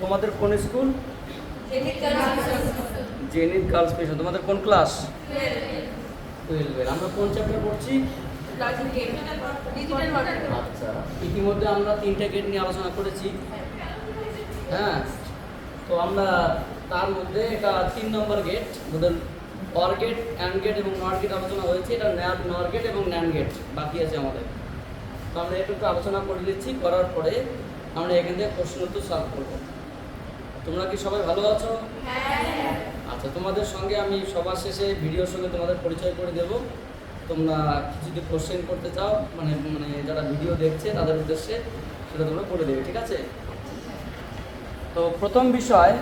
তোমাদের কোন school? Zenit girls mission তোমাদের কোন ক্লাস? আমরা কোন চ্যাপ্টার পড়ছি? আচ্ছা। ইতিমধ্যে আমরা তিনটে গেট নিয়ে আলোচনা করেছি। হ্যাঁ? তো আমরা তার মধ্যে এটা তিন নম্বর গেট আমাদের অর গেট অ্যান্ড গেট এবং নট গেট আলোচনা হয়েছে। এটা নর গেট এবং ন্যান গেট বাকি আছে আমাদের। তো আমরা একটু আলোচনা করে দিচ্ছি করার পরে আমরা এখান থেকে প্রশ্ন উত্তর সলভ করব। তোমরা কি সবাই ভালো আছো? আচ্ছা তোমাদের সঙ্গে আমি সবার শেষে ভিডিওর সঙ্গে তোমাদের পরিচয় করে দেব। তোমরা কিছু যদি কোশ্চেন করতে চাও মানে মানে যারা ভিডিও দেখছে তাদের উদ্দেশ্যে সেটা তোমরা করে দেবে, ঠিক আছে? তো প্রথম বিষয়,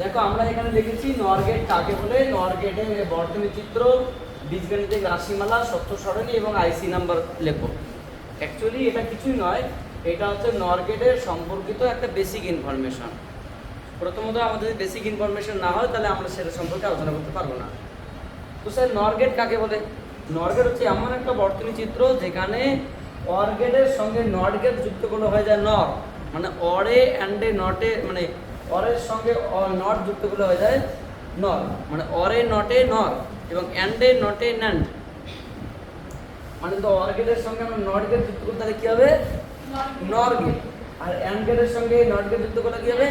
দেখো আমরা এখানে লিখেছি নরগেট কাকে বলে? নরগেটের বর্তনী চিত্র, বীজগণিতিক রাশিমালা সত্য সরণী এবং আইসি নাম্বার লেখো। অ্যাকচুয়ালি এটা কিছুই নয়, এটা হচ্ছে নরগেটের সম্পর্কিত একটা বেসিক ইনফরমেশন প্রথমত আমাদের যদি বেসিক ইনফরমেশন না হয় তাহলে আমরা সেটা সম্পর্কে আলোচনা করতে পারব না। তো স্যার নরগেট কাকে বলে? নরগেট হচ্ছে এমন একটা বর্তনী চিত্র যেখানে অরগেটের সঙ্গে নট গেট যুক্ত করলে হয়ে যায় নর মানে অরে অ্যান্ডে নটে মানে অরের সঙ্গে নট যুক্ত করলে হয়ে যায় নর মানে অরে নটে নর এবং অ্যান্ডে নটে ন্যান্ড মানে তো অরগেটের সঙ্গে আমরা নট গেট যুক্ত করতে তাহলে কী হবে? নর গেট আর অ্যান্ড গেটের সঙ্গে নট গেট যুক্ত করলে কী হবে?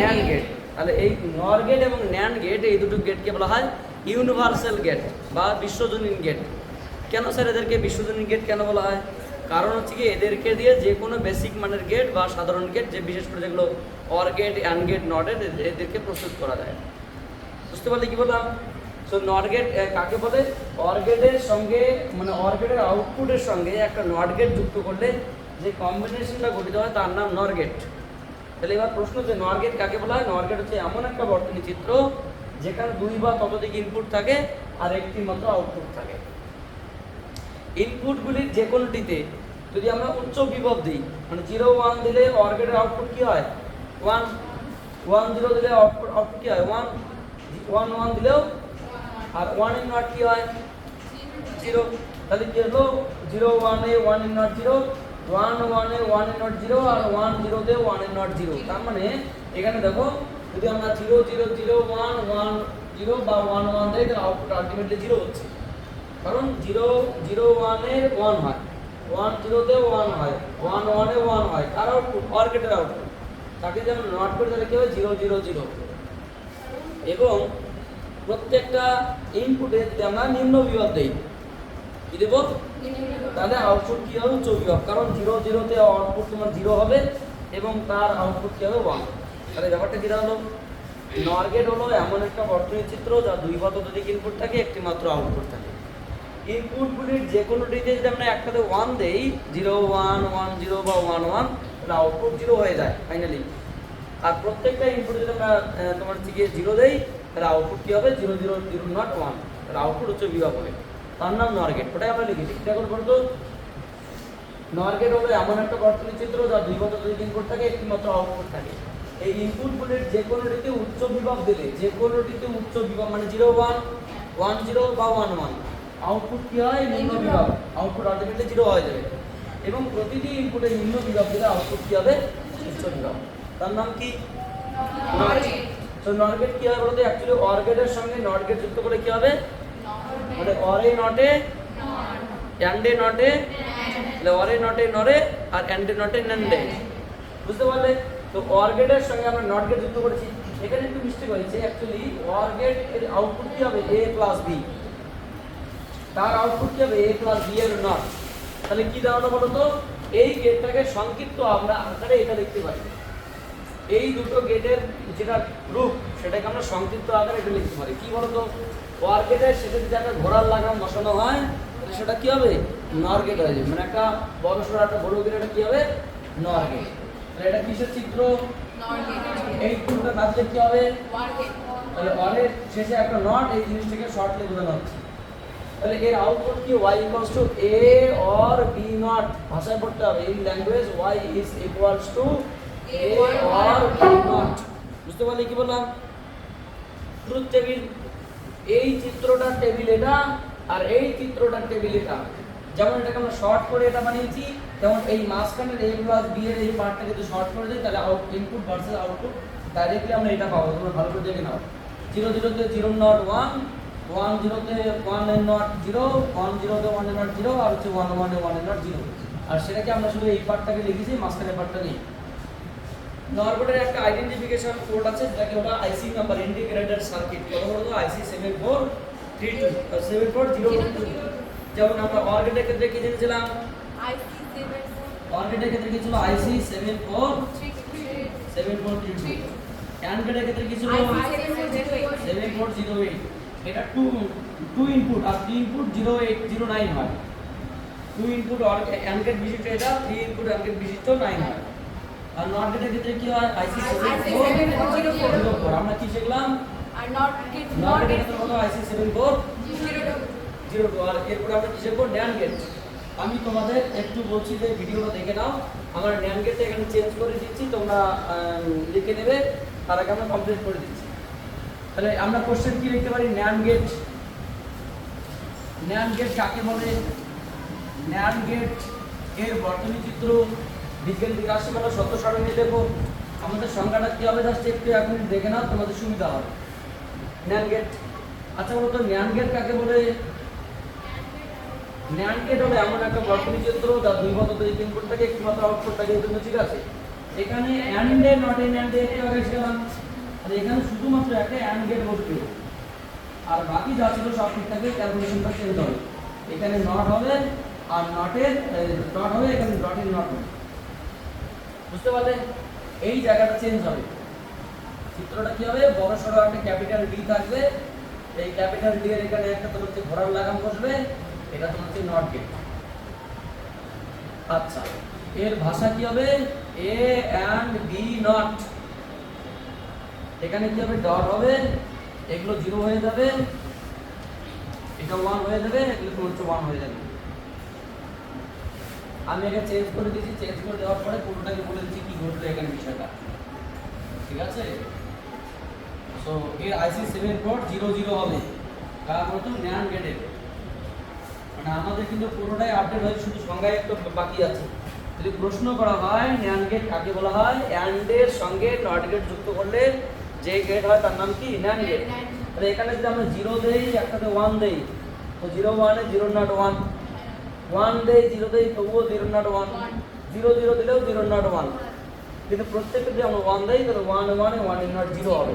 ন্যান গেট তাহলে এই নর গেট এবং ন্যান গেট এই দুটো গেটকে বলা হয় ইউনিভার্সাল গেট বা বিশ্বজনীন গেট কেন স্যার এদেরকে বিশ্বজনীন গেট কেন বলা হয়? কারণ হচ্ছে কি এদেরকে দিয়ে যে কোনো বেসিক মানের গেট বা সাধারণ গেট যে বিশেষ করে যেগুলো or gate and gate not gate এদেরকে প্রস্তুত করা যায়। বুঝতে পারলে কি বললাম? সো নট গেট কাকে বলে? অর গেটের সঙ্গে মানে অর গেটের আউটপুটের সঙ্গে একটা নট গেট যুক্ত করলে যে কম্বিনেশনটা গঠিত হয়, তার নাম নর গেট তাহলে এবার প্রশ্ন যে নর গেট কাকে বলা হয়? নর গেট হচ্ছে এমন একটা বর্তনী চিত্র যেখানে দুই বা ততোধিক ইনপুট থাকে আর একটি মাত্র আউটপুট থাকে। ইনপুটগুলির যে কোনোটিতে যদি আমরা উচ্চ বিভব দিই মানে জিরো ওয়ান দিলে অর্গেটের আউটপুট কী হয়? ওয়ান ওয়ান জিরো দিলে আউটপুট আউটপুট কী হয়? ওয়ান ওয়ান ওয়ান দিলেও আর ওয়ান ইন নট কী হয়? জিরো তাহলে কী হলো? Zero A one in not zero one ওয়ানে ওয়ান ইন নট জিরো আর ওয়ান জিরোতে ওয়ান ইন নট জিরো তার মানে এখানে দেখো, যদি আমরা zero zero zero one one zero বা ওয়ান ওয়ান দেয় তাহলে আউটপুট আলটিমেটলি জিরো হচ্ছে। কারণ জিরো জিরো ওয়ানে ওয়ান হয়। ওয়ান জিরোতে ওয়ান হয় ওয়ান ওয়ানে ওয়ান হয়, তার আউটপুট অর্গেটের আউটপুট তাকে যেমন নট করে, তাহলে কী হবে? জিরো জিরো জিরো এবং প্রত্যেকটা ইনপুটে আমরা নিম্ন বিভাগ দিই, কি দেবো? তাহলে আউটপুট কী হবে? বিভাগ কারণ জিরো জিরোতে আউটপুট তোমার জিরো হবে এবং তার আউটপুট কী হবে? ওয়ান তাহলে ব্যাপারটা কী হলো নরগেট হলো এমন একটা বর্তনী চিত্র যা দুই বা ততোধিক ইনপুট থাকে একটি মাত্র আউটপুট থাকে ইনপুটগুলির যে কোনোটিতে যদি আমরা একটাতে ওয়ান দেই জিরো ওয়ান ওয়ান জিরো বা ওয়ান ওয়ান তাহলে আউটপুট জিরো হয়ে যায় ফাইনালি আর প্রত্যেকটা ইনপুট যদি আমরা তোমার গিয়ে জিরো দেই, তাহলে আউটপুট কী হবে? Zero zero zero not one তাহলে আউটপুট হচ্ছে বিভাগ হবে তার নাম নরগেট। ওটাই আমরা লিখেছি। ঠিক এখন বলতো নরগেট হলো এমন একটা বর্তনী চিত্র যা দুই বছর দুই ইনপুট থাকে একটি মাত্র আউটপুট থাকে। এই ইনপুটগুলির যে কোনোটিতে উচ্চ বিভব দিলে যে কোনোটিতে উচ্চ বিভব মানে জিরো ওয়ান ওয়ান জিরো বা ওয়ান ওয়ান আউটপুট কি হয়? নিম্ন বিভাগ আউটপুট আলটিমেটলি জিরো হয়ে যাবে। এবং প্রতিটি ইনপুটে নিম্ন বিভব দিলে আউটপুট কি হবে? উচ্চ বিভব। তার নাম কি? তো নট গেট কি হবে বলতো অ্যাকচুয়ালি অর গেটের সঙ্গে নট গেট যুক্ত করে কি হবে? মানে অরে নটে অ্যান্ডে নটে, তাহলে অরে নটে নরে আর অ্যান্ডে নটে ন্যান্ডে বুঝতে পারলে? তো অর গেটের সঙ্গে আমরা নট গেট যুক্ত করেছি। এখানে একটু মিস্টেক হয়েছে অ্যাকচুয়ালি অর গেটের আউটপুট কি হবে এ প্লাস বি তার আউটপুট কি হবে এ প্লাস বি এর নট তাহলে কি দাঁড়াল বলো তো? এই গেটটাকে সংক্ষিপ্ত আমরা আকারে এটা দেখতে পাই এই দুটো গেটের যেটা রূপ সেটাকে আমরা সংক্ষিপ্ত আকারে এটা লিখতে পারি। কি বলতো? ওয়ার গেটের সেটা যদি একটা ঘোড়ার লাগাম বসানো হয় তাহলে সেটা কি হবে? নর গেট হয়ে যাবে। মানে একটা বড় সড়ো একটা বড় গেট এটা কি হবে? নর গেট তাহলে এটা কিসের চিত্র? এই দুটো কাজলে কি হবে? তাহলে অরের শেষে একটা নট এই জিনিসটাকে শর্টলি বোঝানো হচ্ছে। তাহলে এর আউটপুট কি? y equals to a or b not ভাষায় পড়তে হবে। In language y is equals to বুঝতে পারলে কি বললাম? ট্রুথ টেবিল এই চিত্রটার টেবিল এটা আর এই চিত্রটার টেবিল এটা। যেমন এটাকে আমরা শর্ট করে এটা বানিয়েছি, তেমন এই মাঝখানের এ প্লাস বি এর এই পার্টটা যদি শর্ট করে দিই, তাহলে out input versus output directly আমরা এটা পাবো। তোমরা ভালো করে দেখে নাও। জিরো জিরোতে জিরো নট ওয়ান ওয়ান জিরোতে one and not zero one জিরোতে ওয়ান এন নট জিরো আর হচ্ছে ওয়ান ওয়ানে ওয়ান এন নট জিরো আর সেটাকে আমরা শুধু এই পার্টটাকে লিখেছি, মাঝখানের পার্টটা নেই। নরবোর্ডের একটা আইডেন্টিফিকেশন কোড আছে যেটাকে ওটা আইসি নাম্বার ইন্টিগ্রেটেড সার্কিট কত বলতো? IC seven four three two seven four zero যেমন আমরা অর্গেটের ক্ষেত্রে কি জেনেছিলাম? অর্গেটের ক্ষেত্রে কি ছিল? IC seven four seven four three two ক্ষেত্রে কি ছিল? সেভেন ফোর জিরো এইট এটা টু টু ইনপুট আর three input zero eight zero nine হয়। টু ইনপুট অ্যান্ড্রয়েড বিশিষ্ট এটা থ্রি ইনপুট অ্যান্ড্রয়েড বিশিষ্ট নাইন হয়। আর নট গেটের ক্ষেত্রে কি হয়? আইসি আমরা কি শিখলাম? নট গেটের ক্ষেত্রে কত IC seven four zero two আর এরপরে আমরা কি শিখব? ন্যান গেট আমি তোমাদের একটু বলছি যে ভিডিওটা দেখে নাও। আমার ন্যান গেটটা এখানে চেঞ্জ করে দিচ্ছি। তোমরা লিখে নেবে। তার আগে আমরা কমপ্লিট করে দিচ্ছি। তাহলে আমরা কোশ্চেন কি লিখতে পারি? ন্যান গেট ন্যান গেট কাকে বলে? ন্যান গেটের বর্তনী চিত্র বিজ্ঞান বিকাশ মানে সত্য সারণী দেখো আমাদের সংখ্যাটা কি হবে জাস্ট একটু এখন দেখে নাও তোমাদের সুবিধা হবে ন্যান গেট আচ্ছা বলতো ন্যান গেট কাকে বলে ন্যান গেট হলো এমন একটা বর্তনী চিত্র যা দুই মত দুই ইনপুট থাকে একটি মাত্র আউটপুট থাকে এই জন্য ঠিক আছে এখানে and A not A and একটু আগে শিখলাম আর এখানে শুধুমাত্র একটা অ্যান্ড গেট বসবে আর বাকি যা ছিল সব ঠিক থাকে ক্যালকুলেশনটা চেঞ্জ হবে এখানে নট হবে আর নটের ডট হবে এখানে ডটের নট হবে বুঝতে পারলে? এই জায়গাটা চেঞ্জ হবে। চিত্রটা কি হবে? বড় সড়ো একটা ক্যাপিটাল ডি থাকবে। এই ক্যাপিটাল ডি এর এখানে একটা তোমার হচ্ছে ঘোড়ার লাগাম বসবে। এটা তোমার হচ্ছে নট গেট আচ্ছা এর ভাষা কি হবে? এ অ্যান্ড বি নট এখানে কি হবে? ডট হবে। এগুলো জিরো হয়ে যাবে। এটা ওয়ান হয়ে যাবে, এগুলো তোমার হচ্ছে ওয়ান হয়ে যাবে। আমি এটা চেঞ্জ করে দিয়েছি চেঞ্জ করে দেওয়ার পরে পুরোটাকে বলে দিচ্ছি কি ঘটলো এখানে বিষয়টা। ঠিক আছে? সো এর IC seven four zero zero হবে। কার মতো ন্যান গেটের মানে আমাদের কিন্তু পুরোটাই আপডেট হয়েছে শুধু সংজ্ঞায় একটু বাকি আছে। যদি প্রশ্ন করা হয় ন্যান গেট কাকে বলা হয়? অ্যান্ডের সঙ্গে নট গেট যুক্ত করলে যে গেট হয় তার নাম কি? ন্যান গেট তাহলে এখানে যদি আমরা জিরো দেই একটাতে ওয়ান দেই তো জিরো ওয়ানে জিরো নট ওয়ান ওয়ান দেই জিরো দেয় তবুও zero not one zero zero দিলেও জিরো নট ওয়ান কিন্তু প্রত্যেকটা যদি আমরা ওয়ান দেই তাহলে ওয়ান ওয়ানে ওয়ান ইন নট জিরো হবে।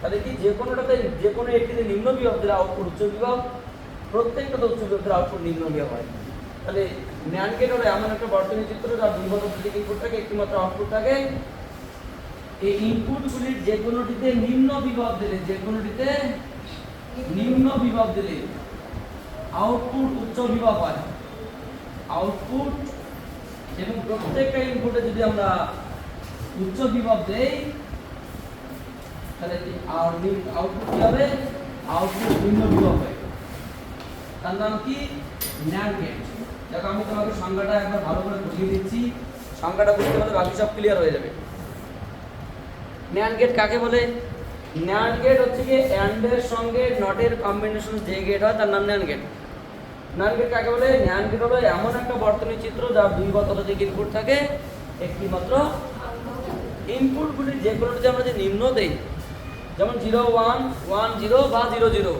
তাহলে কি যে কোনোটাতে, যে কোনো একটিতে নিম্ন বিভাগ দিলে আউটপুট উচ্চ বিভাগ প্রত্যেকটাতে উচ্চ বিভাগের আউটপুট নিম্ন বিভাগ হয়। তাহলে ন্যান গেট এমন একটা বর্তনী চিত্র যার দুই বছর থেকে ইনপুট থাকে একটি মাত্র আউটপুট থাকে। এই ইনপুটগুলির যে কোনোটিতে নিম্ন বিভাগ দিলে, যে কোনোটিতে নিম্ন বিভাগ দিলে আউটপুট উচ্চ বিভাগ হয়। আউটপুট এবং প্রত্যেকটা ইনপুটে যদি আমরা উচ্চ বিভব দেই, তাহলে আউটপুট কি হবে? আউটপুট নিম্ন বিভব হয় তার নাম কি? NAND gate. দেখো, আমি তোমাকে সংজ্ঞাটা একবার ভালো করে বুঝিয়ে দিচ্ছি। সংজ্ঞাটা বুঝতে পারলে বাকি সব ক্লিয়ার হয়ে যাবে। ন্যান্ড গেট কাকে বলে? ন্যান্ড গেট হচ্ছে কি অ্যান্ডের সঙ্গে নটের কম্বিনেশন যে গেট হয়, তার নাম ন্যান্ড গেট। ন্যান্ড কাকে বলে ন্যান্ড হলো এমন একটা বর্তনী চিত্র যার দুই বা ততোধিক ইনপুট থাকে একটি মাত্র ইনপুটগুলি যে কোনোটিতে আমরা যে নিম্ন দেই, যেমন জিরো ওয়ান ওয়ান জিরো বা জিরো জিরো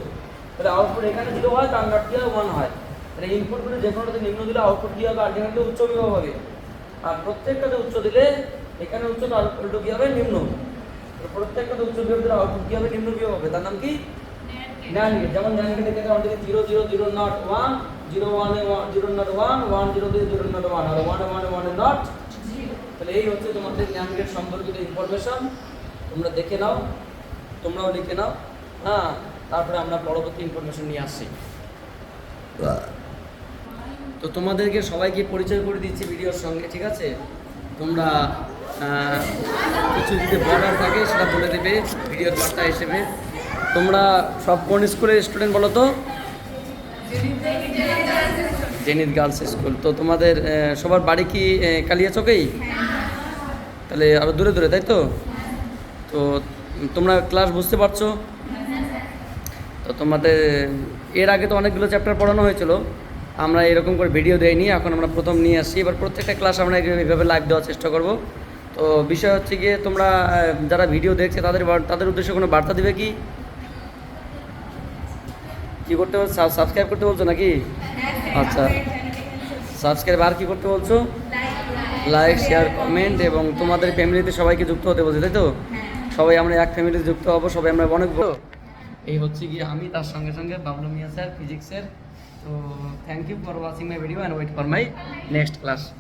তাহলে আউটপুট এখানে জিরো হয়, তার নট কি হয় ওয়ান হয়। তাহলে ইনপুটগুলি যে কোনোটাতে নিম্ন দিলে আউটপুট কী হবে আলটিমেটলি উচ্চ বিভাগ হবে। আর প্রত্যেকটাতে উচ্চ দিলে এখানে উচ্চ উল্টো কী হবে, নিম্ন। প্রত্যেকটাতে উচ্চ বিভাগ দিলে আউটপুট কী হবে, নিম্ন বিভাগ হবে। তার নাম কি? ন্যান গেট যেমন ন্যান গেটের ক্ষেত্রে আমাদের zero zero zero not one zero ওয়ানে zero not one one zero দিয়ে জিরো নট ওয়ান আর ওয়ান ওয়ান ওয়ানে নট তাহলে এই হচ্ছে তোমাদের ন্যান গেট সম্পর্কিত ইনফরমেশন তোমরা দেখে নাও, তোমরাও লিখে নাও। হ্যাঁ তারপরে আমরা পরবর্তী ইনফরমেশন নিয়ে আসছি তো তোমাদেরকে সবাইকে পরিচয় করে দিচ্ছি ভিডিওর সঙ্গে, ঠিক আছে? তোমরা কিছু যদি বলার থাকে, সেটা বলে দেবে, ভিডিওর বার্তা হিসেবে। তোমরা সব কোন স্কুলের স্টুডেন্ট বলো তো? জেনিত গার্লস স্কুল। তো তোমাদের সবার বাড়ি কি আহ, কালিয়াচকেই? তাহলে আরও দূরে দূরে তাই তো? তো তোমরা ক্লাস বুঝতে পারছ? তো তোমাদের এর আগে তো অনেকগুলো চ্যাপ্টার পড়ানো হয়েছিল। আমরা এরকম করে ভিডিও দেয়নি এখন আমরা প্রথম নিয়ে আসছি এবার প্রত্যেকটা ক্লাস আমরা এইভাবে লাইভ দেওয়ার চেষ্টা করব। তো বিষয় হচ্ছে গিয়ে তোমরা যারা ভিডিও দেখছে তাদের তাদের উদ্দেশ্যে কোনো বার্তা দিবে কি? কি করতে বলছো সাবস্ক্রাইব করতে বলছো নাকি? আচ্ছা। সাবস্ক্রাইব আর কি করতে বলছো? লাইক শেয়ার কমেন্ট এবং তোমাদের ফ্যামিলিতে সবাইকে যুক্ত হতে বলছে, তাই তো? সবাই আমরা এক ফ্যামিলিতে যুক্ত হব, সবাই আমরা অনেক এই হচ্ছে কি আমি, তার সঙ্গে সঙ্গে বাবলু মিয়া স্যার ফিজিক্সের তো thank you for watching my video and wait for my next class